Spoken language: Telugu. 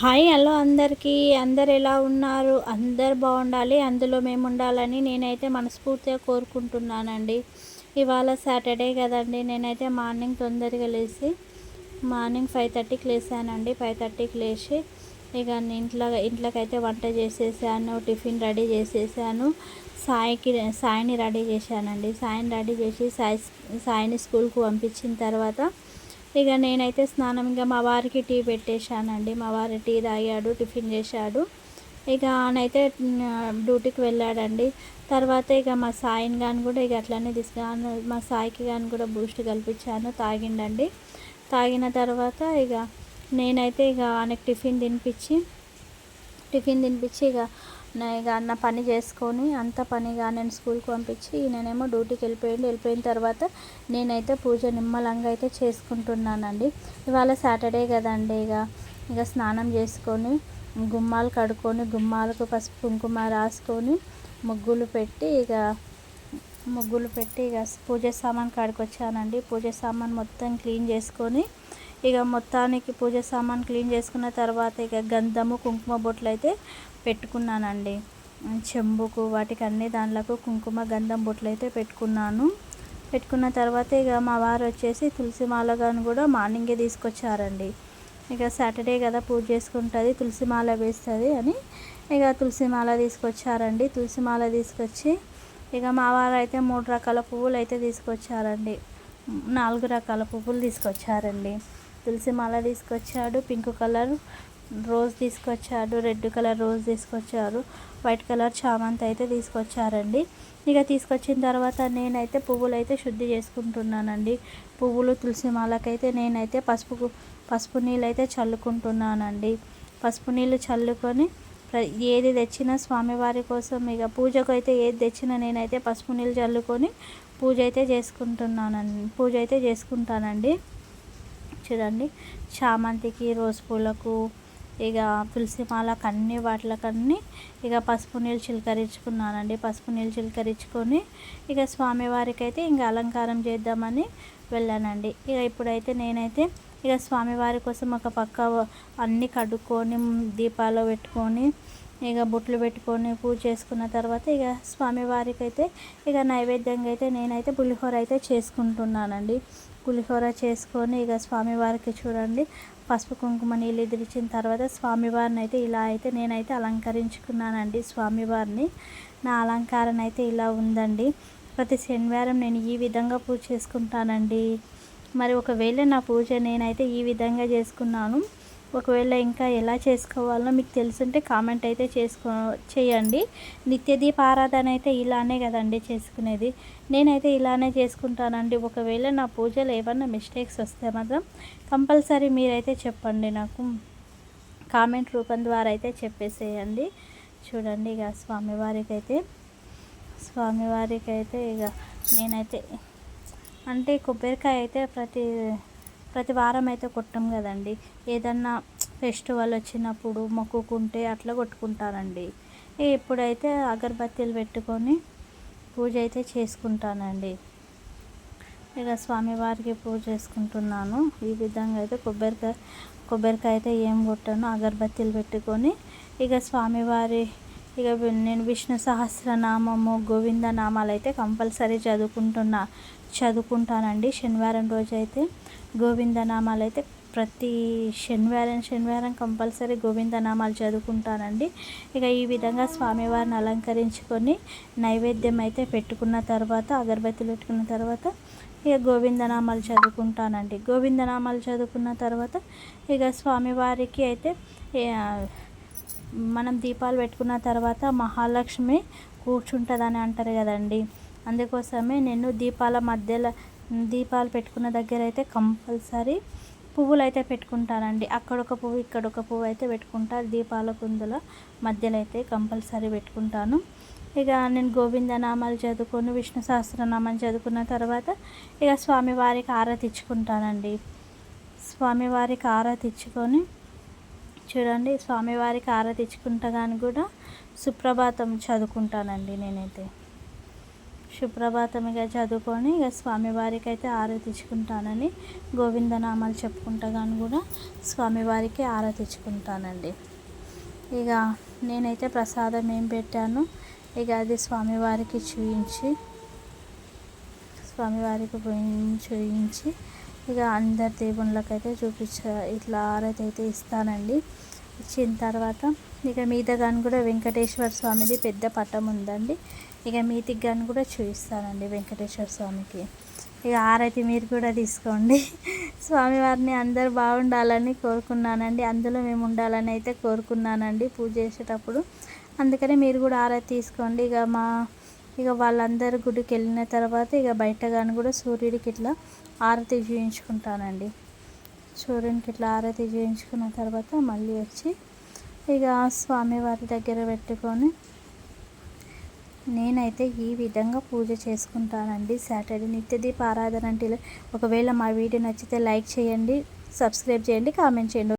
హాయ్ హలో అందరికీ. అందరు ఎలా ఉన్నారు? అందరు బాగుండాలి. అందులో మేము ఉండాలని నేనైతే మనస్ఫూర్తిగా కోరుకుంటున్నానండి. ఇవాళ సాటర్డే కదండి. నేనైతే మార్నింగ్ తొందరగా లేచి మార్నింగ్ ఫైవ్ థర్టీకి లేసానండి. ఫైవ్ థర్టీకి లేచి ఇక ఇంట్లో ఇంట్లోకైతే వంట చేసేసాను టిఫిన్ రెడీ చేసేసాను. సాయికి సాయిని రెడీ చేశానండి. సాయిని రెడీ చేసి సాయి సాయిని స్కూల్కి పంపించిన తర్వాత ఇక నేనైతే స్నానం ఇంకా మా వారికి టీ పెట్టేశానండి. మా వారి టీ తాగాడు టిఫిన్ చేశాడు. ఇక ఆయనైతే డ్యూటీకి వెళ్ళాడండి. తర్వాత ఇక మా సాయిని కానీ కూడా ఇక అట్లనే తీసుకున్నాను మా సాయికి కానీ కూడా బూస్ట్ కల్పించాను తాగిండండి. తాగిన తర్వాత ఇక నేనైతే ఇక ఆయనకు టిఫిన్ తినిపించి టిఫిన్ తినిపించి ఇక ఇక అన్న పని చేసుకొని అంత పనిగా నేను స్కూల్కి పంపించి నేనేమో డ్యూటీకి వెళ్ళిపోయింది వెళ్ళిపోయిన తర్వాత నేనైతే పూజ నిమ్మలంగా అయితే చేసుకుంటున్నానండి. ఇవాళ సాటర్డే కదండి ఇక ఇక స్నానం చేసుకొని గుమ్మాలు కడుక్కొని గుమ్మాలకు పసుపు కుంకుమ రాసుకొని ముగ్గులు పెట్టి ఇక ముగ్గులు పెట్టి ఇక పూజ సామాన్ కాడికి వచ్చానండి పూజ సామాన్ మొత్తం క్లీన్ చేసుకొని ఇక మొత్తానికి పూజ సామాన్ క్లీన్ చేసుకున్న తర్వాత ఇక గంధము కుంకుమ బొట్లు అయితే పెట్టుకున్నానండి. చెంబుకు వాటికి అన్ని దాంట్లకు కుంకుమ గంధం బొట్లు అయితే పెట్టుకున్నాను. పెట్టుకున్న తర్వాత ఇక మా వారు వచ్చేసి తులసి మాలగాను కూడా మార్నింగే తీసుకొచ్చారండి. ఇక సాటర్డే కదా పూజ చేసుకుంటుంది తులసి మాల వేస్తుంది అని ఇక తులసి మాల తీసుకొచ్చారండి. తులసి మాల తీసుకొచ్చి ఇక మా వారు అయితే మూడు రకాల పువ్వులు అయితే తీసుకొచ్చారండి. నాలుగు రకాల పువ్వులు తీసుకొచ్చారండి. తులసి మాల తీసుకొచ్చాడు పింక్ కలర్ రోజ్ తీసుకొచ్చాడు రెడ్ కలర్ రోజ్ తీసుకొచ్చారు వైట్ కలర్ చామంతి అయితే తీసుకొచ్చారండి. ఇక తీసుకొచ్చిన తర్వాత నేనైతే పువ్వులు అయితే శుద్ధి చేసుకుంటున్నానండి. పువ్వులు తులసి మాలకైతే నేనైతే పసుపు పసుపు నీళ్ళు అయితే చల్లుకుంటున్నానండి. పసుపు నీళ్ళు చల్లుకొని ఏది తెచ్చినా స్వామివారి కోసం ఇక పూజకు అయితే ఏది తెచ్చినా నేనైతే పసుపు నీళ్ళు చల్లుకొని పూజ అయితే చేసుకుంటున్నానండి పూజ అయితే చేసుకుంటానండి. చూడండి చామంతికి రోజు పూలకు ఇక తులసి మాలకు అన్ని వాటికన్నీ ఇక పసుపు నీళ్ళు చిలకరించుకున్నానండి. పసుపు నీళ్ళు చిలకరించుకొని ఇక స్వామివారికి అయితే ఇంకా అలంకారం చేద్దామని వెళ్ళానండి. ఇక ఇప్పుడైతే నేనైతే ఇక స్వామివారి కోసం ఒక పక్క అన్నీ కడుక్కొని దీపాలు పెట్టుకొని ఇక బొట్లు పెట్టుకొని పూజ చేసుకున్న తర్వాత ఇక స్వామివారికి అయితే ఇక నైవేద్యంగా అయితే నేనైతే పులిహోర అయితే చేసుకుంటున్నానండి. పులిహోర చేసుకొని ఇక స్వామివారికి చూడండి. పసుపు కుంకుమ నీళ్ళు ఎదిరించిన తర్వాత స్వామివారిని అయితే ఇలా అయితే నేనైతే అలంకరించుకున్నానండి స్వామివారిని. నా అలంకారం అయితే ఇలా ఉందండి. ప్రతి శనివారం నేను ఈ విధంగా పూజ చేసుకుంటానండి. మరి ఒకవేళ నా పూజ నేనైతే ఈ విధంగా చేసుకున్నాను. ఒకవేళ ఇంకా ఎలా చేసుకోవాలో మీకు తెలుసుంటే కామెంట్ అయితే చేసుకో చేయండి. నిత్యదీప ఆరాధన అయితే ఇలానే కదండి చేసుకునేది. నేనైతే ఇలానే చేసుకుంటానండి. ఒకవేళ నా పూజలు ఏమన్నా మిస్టేక్స్ వస్తే మాత్రం కంపల్సరీ మీరైతే చెప్పండి నాకు. కామెంట్ రూపం ద్వారా అయితే చెప్పేసేయండి. చూడండి ఇక స్వామివారికి అయితే స్వామివారికి అయితే ఇక నేనైతే అంటే కొబ్బరికాయ అయితే ప్రతి ప్రతి వారం అయితే కొట్టం కదండి. ఏదన్నా ఫెస్టివల్ వచ్చినప్పుడు మొక్కుకుంటే అట్లా కొట్టుకుంటానండి ఇప్పుడైతే అగరబత్తీలు పెట్టుకొని పూజ అయితే చేసుకుంటానండి. ఇక స్వామివారికి పూజ చేసుకుంటున్నాను. ఈ విధంగా అయితే కొబ్బరికాయ కొబ్బరికాయ అయితే ఏం కొట్టాను. అగరబత్తీలు పెట్టుకొని ఇక స్వామివారి ఇక నేను విష్ణు సహస్రనామము గోవింద నామాలు అయితే కంపల్సరీ చదువుకుంటున్నా చదువుకుంటానండి. శనివారం రోజు అయితే గోవిందనామాలు అయితే ప్రతి శనివారం శనివారం కంపల్సరీ గోవిందనామాలు చదువుకుంటానండి. ఇక ఈ విధంగా స్వామివారిని అలంకరించుకొని నైవేద్యం అయితే పెట్టుకున్న తర్వాత అగరబత్తులు పెట్టుకున్న తర్వాత ఇక గోవిందనామాలు చదువుకుంటానండి. గోవిందనామాలు చదువుకున్న తర్వాత ఇక స్వామివారికి అయితే మనం దీపాలు పెట్టుకున్న తర్వాత మహాలక్ష్మి కూర్చుంటుందని అంటారు కదండి. అందుకోసమే నేను దీపాల మధ్యలో దీపాలు పెట్టుకున్న దగ్గర అయితే కంపల్సరీ పువ్వులు అయితే పెట్టుకుంటానండి అక్కడ ఒక పువ్వు ఇక్కడ ఒక పువ్వు అయితే పెట్టుకుంటారు. దీపాల కుందుల మధ్యలో అయితే కంపల్సరీ పెట్టుకుంటాను. ఇక నేను గోవిందనామాలు చదువుకొని విష్ణు సహస్రనామాలు చదువుకున్న తర్వాత ఇక స్వామివారికి ఆరతి ఇచ్చుకుంటానండి స్వామివారికి ఆరతి ఇచ్చుకొని చూడండి స్వామివారికి ఆరతి ఇచ్చుకుంటా కానీ కూడా సుప్రభాతం చదువుకుంటానండి నేనైతే. సుప్రభాతం ఇక చదువుకొని ఇక స్వామివారికి అయితే ఆరతిచ్చుకుంటానని గోవిందనామాలు చెప్పుకుంటా కానీ కూడా స్వామివారికి ఆరతిచ్చుకుంటానండి ఇక నేనైతే ప్రసాదం ఏం పెట్టాను? ఇక అది స్వామివారికి చూయించి స్వామివారికి చూయించి ఇక అందరి దేవుళ్ళకైతే చూపించ ఇట్లా ఆరతి అయితే ఇస్తానండి. ఇచ్చిన తర్వాత ఇక మీద కానీ కూడా వెంకటేశ్వర స్వామిది పెద్ద పట్టం ఉందండి ఇక మీతికి కానీ కూడా చూపిస్తానండి వెంకటేశ్వర స్వామికి. ఇక ఆరతి మీరు కూడా తీసుకోండి. స్వామివారిని అందరు బాగుండాలని కోరుకున్నానండి. అందులో మేము ఉండాలని అయితే కోరుకున్నానండి పూజ చేసేటప్పుడు. అందుకని మీరు కూడా ఆరతి తీసుకోండి. ఇక మా ఇక వాళ్ళందరూ గుడికి వెళ్ళిన తర్వాత ఇక బయట కానీ కూడా సూర్యుడికి ఇట్లా ఆరతి చూపించుకుంటానండి సూర్యునికి ఇట్లా ఆరతి చేయించుకున్న తర్వాత మళ్ళీ వచ్చి ఇక స్వామివారి దగ్గర పెట్టుకొని నేనైతే ఈ విధంగా పూజ చేసుకుంటానండి. సాటర్డే నిత్యదీప ఆరాధన అంటే ఒకవేళ మా వీడియో నచ్చితే లైక్ చేయండి సబ్స్క్రైబ్ చేయండి కామెంట్ చేయండి.